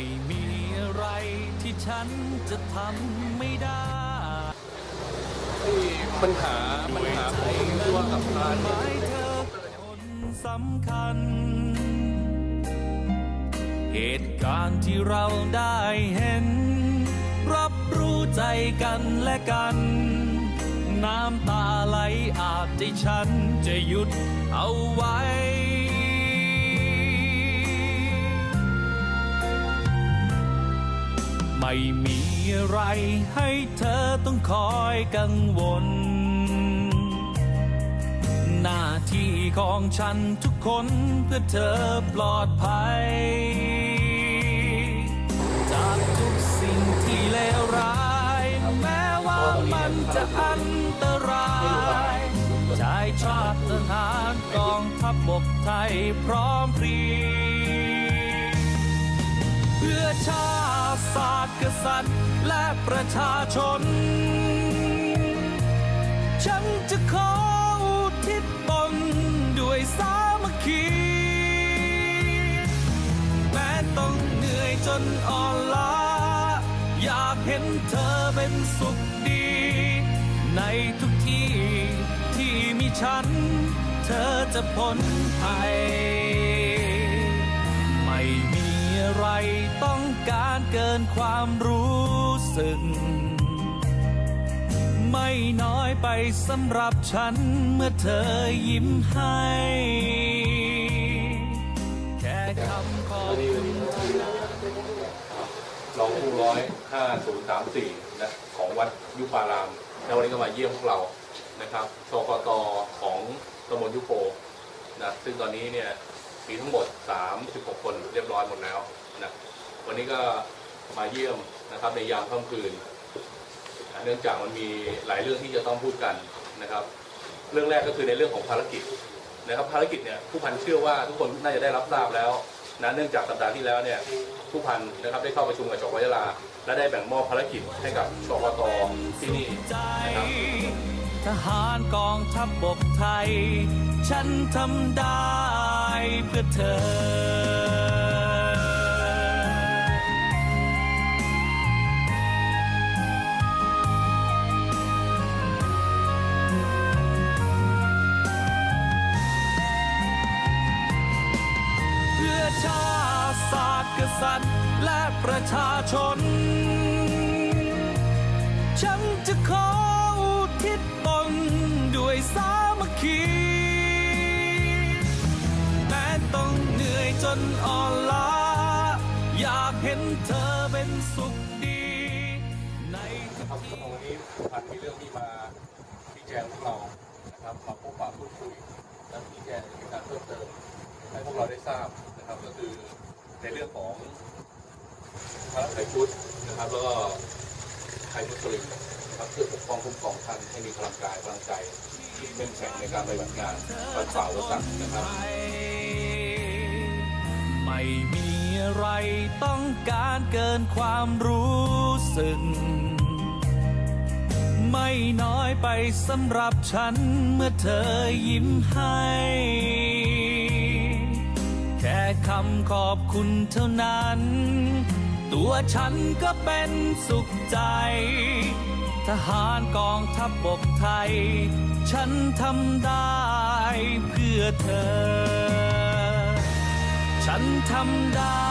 ไม่มีอะไรที่ฉันจะทำไม่ได้ที่ปัญหาปัญหาของตัวกับพานหมายเธอคนสำคัญ เหตุการณ์ที่เราได้เห็น รับรู้ใจกันและกัน น้ำตาไหลอาจใจฉันจะหยุดเอาไว้ ไม่มีอะไรให้เธอต้องคอยกังวล หน้าที่ของฉันทุกคนเพื่อเธอปลอดภัย จากทุกสิ่งที่เลวร้าย แม้ว่ามันจะอันตรายชายชาติทหารกองทัพบกไทยพร้อมเพรียงเพื่อชาติ ศาสตร์กษัตริย์และประชาชน ฉันจะขออุทิศตนด้วยสามัคคี แม้ต้องเหนื่อยจนอ่อนล้า อยากเห็นเธอเป็นสุขดี ในทุกที่ที่มีฉัน เธอจะพ้นภัย ต้องการเกินความรู้สึก ไม่น้อยไปสำหรับฉันเมื่อเธอยิ้มให้ แค่คำขอบคุณรองผู้ร้อยห้าศูนย์สามสี่นะของวัดยุพารามแล้ววันนี้ก็มาเยี่ยมพวกเรานะครับชกตของตำบลยุโปนะซึ่งตอนนี้เนี่ยมีทั้งหมด 36 คนเรียบร้อยหมดแล้ว นะวันนี้ก็มาเยี่ยมนะครับในยามค่ำคืน เนื่องจากมันมีหลายเรื่องที่จะต้องพูดกันนะครับ เรื่องแรกก็คือในเรื่องของภารกิจนะครับภารกิจเนี่ยผู้พันเชื่อว่าทุกคนน่าจะได้รับทราบแล้วนะเนื่องจากสัปดาห์ที่แล้วเนี่ยผู้พันนะครับได้เข้าประชุมกับชกยาลา และได้แบ่งมอบภารกิจให้กับชกตที่นี่นะครับทหารกองทัพบบกไทย ฉันทำได้เพื่อเธอ ษัตริย์และประชาชน ฉันจะขออุทิศตนด้วยสามัคคีแม้ต้องเหนื่อยจนอ่อนล้า อยากเห็นเธอเป็นสุขดี ในทุกครับที่วันนี้ผูพันมีเรื่องที่มาชี้แจงพวกเรานะครับมาพบปะพูดคุยและชี้แจงในการเพิ่มเติมให้พวกเราได้ทราบนะครับก็คือ ในเรื่องของพระไตรพุทธนะครับ แล้วก็ไทยมุสลิมนะครับเพื่อปกป้องคุ้มครองท่านให้มีพลังกายพลังใจที่เข้มแข็งในการปฏิบัติงานปัดฝ่าอุปสรรคนะครับ ไม่มีอะไรต้องการเกินความรู้สึก ไม่น้อยไปสำหรับฉันเมื่อเธอยิ้มให้ คำขอบคุณเท่านั้น ตัวฉันก็เป็นสุขใจ ทหารกองทัพบบกไทย ฉันทำได้เพื่อเธอ ฉันทำได้